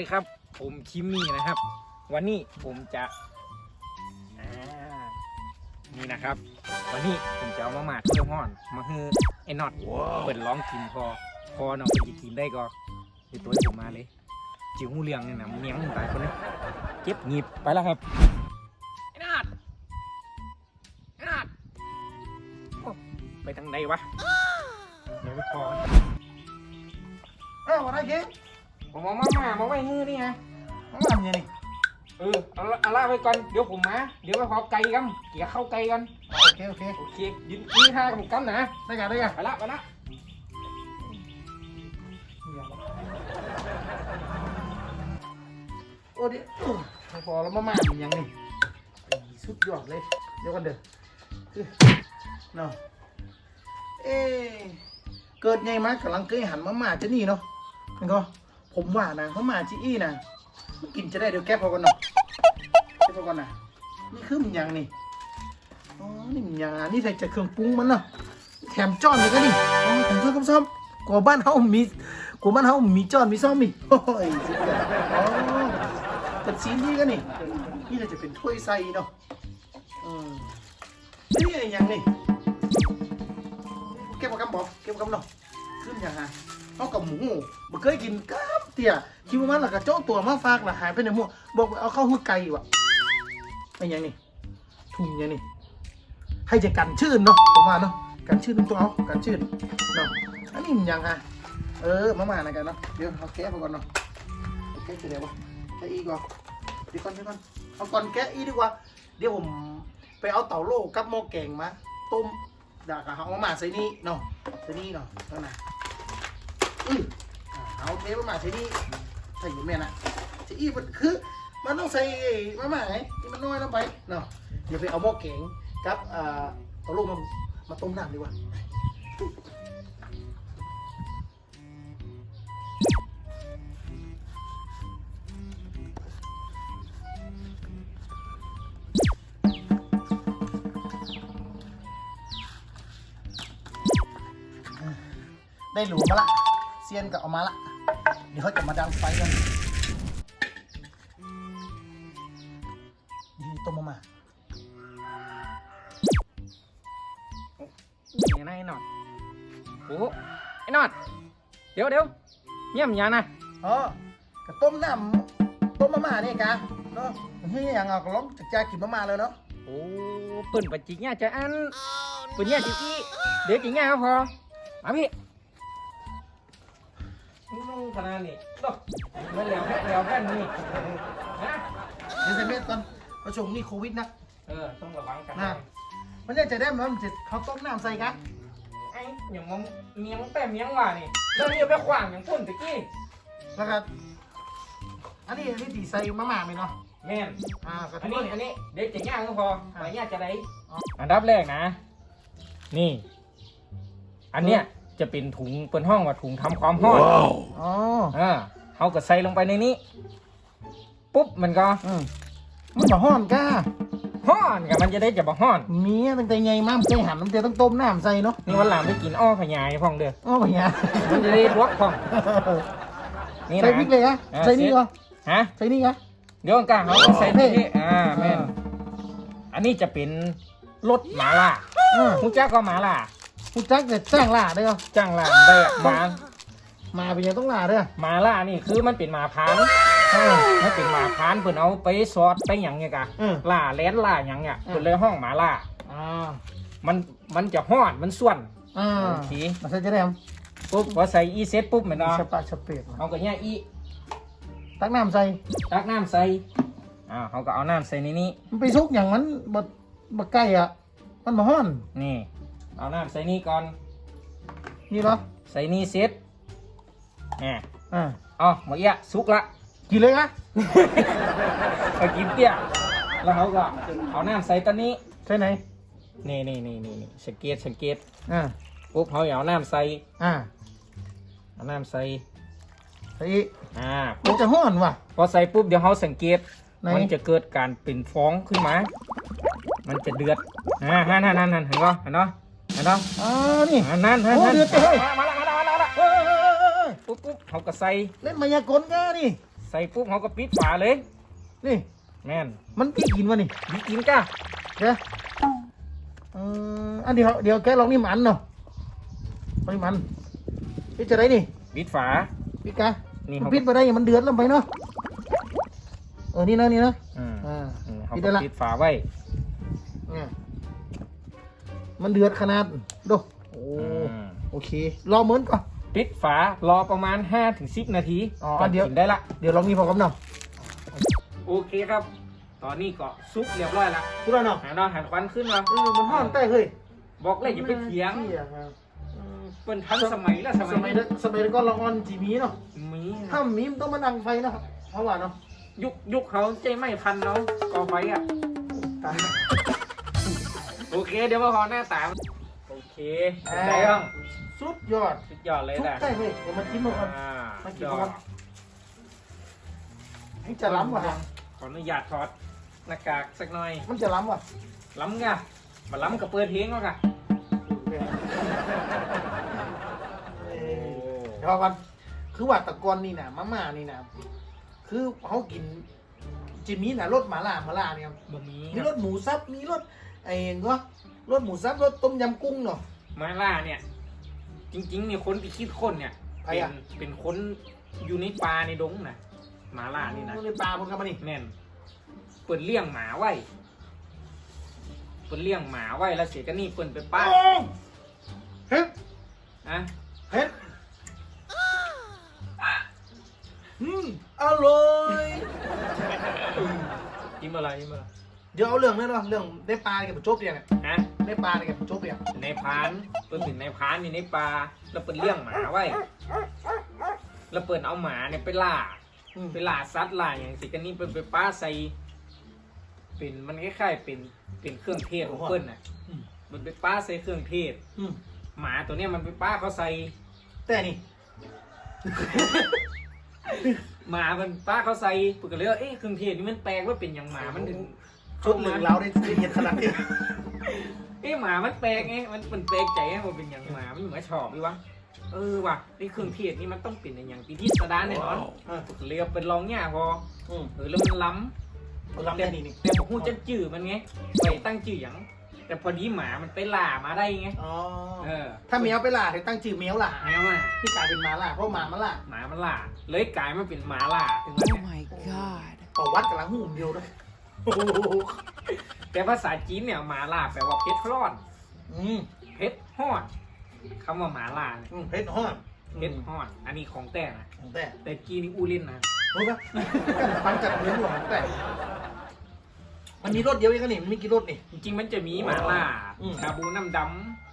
ดีครับ ผมคิมมี่นะครับ วันนี้ผมจะอ่านี่นะครับ วันนี้ผมจะเอามาหมาดเพื่อห่อน มาฮือไอ้น็อตเปิดร้องกินพอ พอน้องไปกินได้ก็เดี๋ยวตัวให้ผมมาเลย จิ๋วหูเลียงเนี่ยนะเมียงมันตายคนนี้เก็บหงีบไปแล้วครับไอ้น็อตไอ้น็อตโอ้ไปทางไหนวะเดี๋ยวไปพอเอ้าอะไรเก๊ ผมเอามาหมามาไว้มือนี่ไงมันทำยังไงเออเอาละเอาละไว้ก่อนเดี๋ยวผมมาเดี๋ยวไปขอไก่กันเกี่ยเข้าไก่กันโอเคโอเคโอเคยืนยืนท่ากับกันนะได้กันได้กันไปละไปละโอ้ดิโอ้ยพอแล้วมาม่ามันยังนี่ไอ้สุดยอดเลยเดี๋ยวกันเด้อคือเนาะเอ๊ะเกิดไงมากำลังเคยหันมาม่าจะนี่เนาะมันก็ ผมว่านะมามาจีอี้นะมันกินจะได้เดี๋ยวแก้พอกันเนาะแก้พอกันนะนี่คือมันยังนี่อ๋อนี่มันยังอะนี่ใส่จากเครื่องปรุงมันเนาะแถมจ้อนเลยก็นี่อ๋อผมชอบซ้อมกว่าบ้านเฮามีกว่าบ้านเฮามีจ้อนมีซ่อมอีกโอ้ยสุดยอดอ๋อเป็นซีนนี่ก็นี่นี่เราจะเป็นถ้วยใส่เนาะอืมนี่อะไรย่างนี่เก็บกำบอกเก็บกำเนาะขึ้นย่างไงเอากับหมูบ่เคยกินกับ เตี่ยคิดว่ามันหลักกระโจ้ตัวมาฝากหละหายไปในหมู่บอกว่าเอาเข้าหื้อไก่วะเป็นอย่างนี่ถุงอย่างนี่ให้จะกันชื่นเนาะผมว่าเนาะกันชื่นตัวเอากันชื่นเนาะอันนี้มันยังไงเออมามาหนะกันเนาะเดี๋ยวเอาแกะไปก่อนเนาะเอาแกะจะได้ปะแกะอีก่อนเดี๋ยวก่อนเดี๋ยวก่อนเอาก่อนแกะอีดีกว่า เดี๋ยวผมไปเอาเต่าโลกับหม้อแกงมาต้มดากะเอามาหมาใส่นี่เนาะใส่นี่เนาะนั่นน่ะอืออ่า เอาเทมาหมาใส่นี่ใส่อยู่แม่นะใส่อีมันคือ มันต้องใส่มาหมาไงที่มันน้อยลงไปเนาะเดี๋ยวไปเอาหม้อแกงกับอ่าเต่าโลมามาต้มน้ำดีกว่าได้หลวมาละ เซียนก็เอามาละ เดี๋ยวเขาจะมาดังไฟกันดีต้มมามานี่นะไอ้น็อตโอ้ไอ้น็อตเดี๋ยวเดี๋ยวเงียบยังนะอ๋อกระต้มน้ำต้มมาม่านี่กะเนาะเฮ้ยอย่างเอาก็ร้องจากจากกินมาม่าเลยเนาะโอ้เปิ่นปัจจิงเนี่ยจะอันเปิ่นเนี่ยจิกี้เดี๋ยวจิงเนี่ยก็พอมาพี่นี่น้อง ขนาดนี้ดอกมันเหลวแค่เหลวแค่นี้นะเดี๋ยวใส่เม็ดก่อนเพราะช่วงนี้โควิดนะเออต้องระวังกันนะมันจะจะได้มันจะเขาต้มน้ำใส่กันไอ้อย่างมึงเมียมึงแป้เมียงว่านี่แล้วนี่เอาไปขวางอย่างพุ่นตะกี้แล้วก็อันนี้อันนี้ตีใส่มาม่าไหมเนาะแม่นอ่ากระอันทุ่นี้นอันนี้เดี๋ยวจะย่างก็พออะไปย่างจะได้อันดับแรกนะ นี่ อันเนี้ย จะเป็นถุงเป็นห้องว่าถุงทำความร้อนอ๋ออ่าเขาก็ใส่ลงไปในนี้ ปุ๊บมันก็อืมมันบ่ฮ้อนก้าห้อนกับมันจะได้จะบ่ห้อนมีตั้งแต่ไงมั่มเคยหันมันจะต้องต้มน้ำใส่เนาะนี่วันหลังไปกินอ้อขยายพ่องเด้ออ๋อเป็นไงมันจะได้รสพ่องนี่ใส่นะพริกเลยอะอ่าใส่นี่เหรอฮะใส่นี่เหรอเดี๋ยวกลางเขาก็ใส่พริกนี่อ่าแม่นอันนี้จะเป็นรสหมาล่าอ่ามุจ้าก็หมาล่า คุณจักจะจ้างล่าได้เหรอจ้างล่าได้อะหมามาเป็นยังต้องล่าเด้อหมาล่านี่คือมันเป็นหมาพรานอ่ามันเป็นหมาพรานเพิ่นเอาไปซอสไปหยังไงกะอืมล่าแลนล่าหยังเนี่ยอืมเพิ่นเลยห้องหมาล่าอ่ามันมันจะห้อนมันส่วนอ่าโอเคมาใส่จะได้มั้ยปุ๊บพอใส่อีเซ็ตปุ๊บแม่นเนาะชะปะชะเปียกมาเอาก็เนี่ยอีตักน้ำใส่ตักน้ำใส่อ่าเขาก็เอาน้ำใส่ในนี้มันไปซุกอย่างมันบดบดใกล้อะ มันมาฮ้อนนี่ เอาน้ำใส่นี่ก่อน นี่เหรอใส่นี่เซ็ตแหมอ่าเอ๋อหมดเอี้ยสุกละ กินเลยนะไปกินเตี้ยแล้วเขาก็เอาน้ำใส่ตัวนี้ใส่ไหนนี่นี่นี่นี่นี่สังเกตสังเกตอ่าปุ๊บเขาเอาน้ำใส่อ่าเอาน้ำใส่ใส่อีกอ่ามันจะฮ้อนว่ะ พอใส่ปุ๊บเดี๋ยวเขาสังเกต ไหน มันจะเกิดการเป็นฟองขึ้นมา มันจะเดือดอ่านั่นนั่นนั่นนั่นเห็นปะเห็นปะเห็นปะอ่านี่อ่านั่นนั่นโอ้นั่นเดือดเฮ้ยมาละมาละมาละมาละเออเออเออเออปุ๊บปุ๊บเขาก็ใส่เล่นมายากลกันนี่ ใส่ปุ๊บเขาก็ปิดฝาเลย นี่ แม่นมันพี่กินวะนี่ดีกินก้าเดี๋ยวเอออันเดียวเดี๋ยวแกลองนี่มันเนาะเอานี่มันพี่จะได้นี่ปิดฝา พี่กะนี่มันเขาปิดไปได้ยังมันเดือดลงไปเนาะเออนี่นะนี่นะ อืมอ่าอืมเขาปิดก็ได้ละ ปิดฝาไว้เนี่ย มันเดือดขนาดดูโอ้อืมโอเค รอเหมือนก่อน ปิดฝารอประมาณ5ถึง10 นาทีอ๋อก่อนเดี๋ยว กินได้ละ เดี๋ยวลองนี่พอกับเนาะโอเคครับ ตอนนี้ก็ซุปเรียบร้อยละพูดแล้วเนาะหันเนาะหันควันขึ้นแล้วเออมันห้อนใต้เฮ้ยบอกเลยอย่าไปเถียงเถียงครับอืมเป็นทันสมัยแล้วสสมัมัยยนี้นั้นสมัยนั้นก็ละออนจีมีเนาะมีถ้ามีมันต้องมานั่งไฟเนาะเพราะว่าเนาะยุคยุคเขาใจไม่ทันเนาะก่อไฟอะตายนะ โอเค เดี๋ยวมาขอหน้าตามโอเคได้บ้างสุดยอดสุดยอดเลยทุกนะใต้เฮ้ยเดี๋ยวมาจิ้มมาก่อน อ่ามากิยนอก่อดนให้จะล้ำว่ะขออนุญาตถอดหน้ากากสักหน่อย มันจะล้ำว่ะล้ำกะมาล้ำกับเปิดเพลงแล้วกะเออเดี๋ยวก่อนคือว่าแตะกอนนี่นะมาม่านี่นะคือเขากินจิมีนะรสหมาล่าหมาล่าเนี่ยบ่มีมีรสหมูซับมีรส ไอ้ก็รสหมูซับรสต้มยำกุ้งเนาะ มาล่าเนี่ย จริงๆเนี่ยคนที่คิดคนเนี่ยใครเป็นอะ เป็นคนอยู่ในป่าในดงนะมาล่านี่นะในปลาบนกันมานี่แน่น เปิดเลี้ยงหมาไว้ เปิดเลี้ยงหมาไว้แล้วเสียกันนี่เปิดไปป้าโอ้เฮ็ดอะเฮ็ดอืมอร่อย ยิ้มอะไรยิ้มอะไร เดี๋ยวเอาเรื่องนั้นเนาะเรื่องได้ปลาเนี่ยกับจบเนี่ยฮะได้ปลาเนี่ยกับจบเนี่ยในพรานเปิดถึงในพรานนี่ในป่าแล้วเปิดเลี้ยงหมาไว้แล้วเปิดเอาหมาเนี่ยไปล่าอืมไปล่าสัตว์ล่าอย่างสิกันนี่เป็นไปป้าใส่เป็นมันคล้ายๆเป็นเป็นเครื่องเทศของเปิ้ลน่ะอืมมันไปป้าใส่เครื่องเทศ อืมหมาตัวเนี้ยมันไปป้าเขาใส่ แต่นี่ หมามันป้าเขาใส่ปกติว่าเอ๊ะเครื่องเทศนี่มันแปลกว่าเป็นอย่างหมามันถึง ชุดเหลืองเราได้ละเอียดขนาดนี้เอ๊ะหมามันแปลกไงมันมันแปลกใจไงว่าเป็นอย่างหมามันเหมือนชอบดีวะเออว่ะไอ้เครื่องเทศนี่มันต้องเป็นอย่างปีที่สดานแน่นอนอ่าปกติเอาเป็นรองเนี่ยพออืมเออแล้วมันล้ำเอาลำได้นี่นี่แต่ผมพูดจะจื่อมันไงไปตั้งจื่ออย่างแต่พอดีหมามันไปล่ามาได้ไงอ๋อเออถ้าแมวไปล่าให้ตั้งชื่อแมวล่าแมวอะที่กลายเป็นหมาล่าเพราะหมามาล่าหมามันล่าเลยกลายมาเป็นหมาล่าถึงมัน Oh my god. ต่อวัดกับลังหูเดียวด้วยโอ้โห แต่ภาษาจีนเนี่ยหมาล่าแปลว่าเพชรร้อน อืมเพชรฮ้อนคำว่าหมาล่าเนี่ยอืมเพชรห้อนเพชรฮ้อน อันนี้ของแต่นะของแต่แต่จีนนี่อูเล่นนะรู้ปะฟังจากเนื้อหลวงของแต่ มันมีรถเดียวเองกันนี่มันมีกี่รถนี่ จริงๆมันจะมีหมาล่าอืมชาบูน้ำด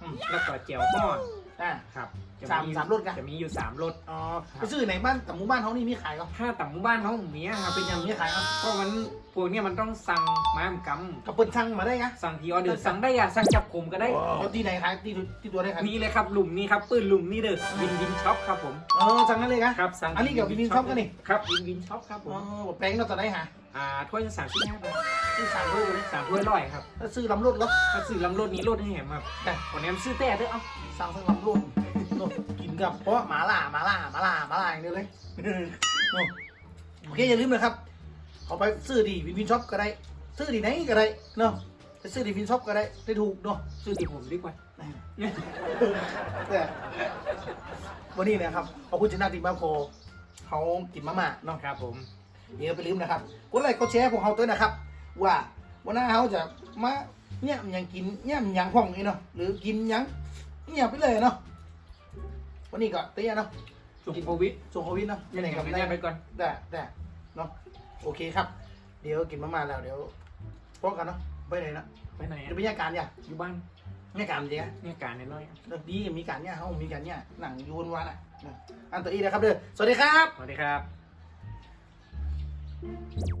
อืมำแล้วก็เจียวฮ้อน อ่าครับจะสามสามรสกันจะมีอยู่สามรสอ๋อไปซื้อไหนบ้านแต่หมู่บ้านเขานี่มีขายก็ถ้าต่างหมู่บ้านเขาหมีอะครับเป็นยังมีขายก็ก็มันพวกเนี้ยมันต้องสั่งมามกำกับเปิ้ลช่างมาได้ไงสั่งทีออเดอร์สั่งได้อะสั่งจับกลุ่มก็ได้เอาที่ไหนขายที่ที่ตัวได้ขายนี่เลยครับหลุมนี้ครับปืนหลุมนี่เด้อวินวินช็อปครับผมเออสั่งนั่นเลยกะครับสั่งอันนี้กับวินวินช็อปกันนี่ครับวินวินช็อปครับผอ๋อมแปลงเราจะได้หาอ่าถ้วยสามสิบห้าบาท ซื้อสั่งด้วยเลยสามถ้วยร้อยครับแล้วซื้อลำรถแล้วถ้าซื้อลำรถนี้รถให้แหมครับแต่คนนี้มันซื้อแต่เด้อเอาสั่งสั่งลำรถโน่กินกับเพราะว่าหมาล่าหมาล่าหมาล่าหมาล่าอย่างเดียวเลยโน่โอเคอย่าลืมนะครับเอาไปซื้อดีวินวินช็อปก็ได้ ซื้อดีไหนก็ได้เนาะไปซื้อดีวินช็อปก็ได้ได้ถูกเนาะซื้อที่ผมดีกว่าแต่วันนี้นะครับขอบคุณจินาติมาโพเขากินมาม่าเนาะครับผมเดี๋ยวไปลืมนะครับกดไลค์กดแชร์พวกเขาด้วยนะครับ ว่าวันหน้าเขาจะมาเนี่ยมันยังกินเนี่ยมันยังพ่องนี่เนาะหรือกินยังเนี่ยไปเลยเนาะวันนี้ก็เตี้ยเนาะช่วงโควิดส่งโควิดเนาะยังไงกัก็บไม่ได้ได้ไปก่อนได้ได้เนาะโอเคครับ เดี๋ยวกินมาม่าแล้วเดี๋ยวพบกันเนาะไปไหนเนาะไปไหนเดี๋ยวอะไปแยกการเนี่ยอยู่บ้านแยกการจริงอะเนี่ยการน้อยๆอะเรื่องดีมีการเนี่ยเขามีการเนี่ยหนังยูนวานอะนะอันตัวอีนะครับเด้อสวัสดีครับสวัสดีครับ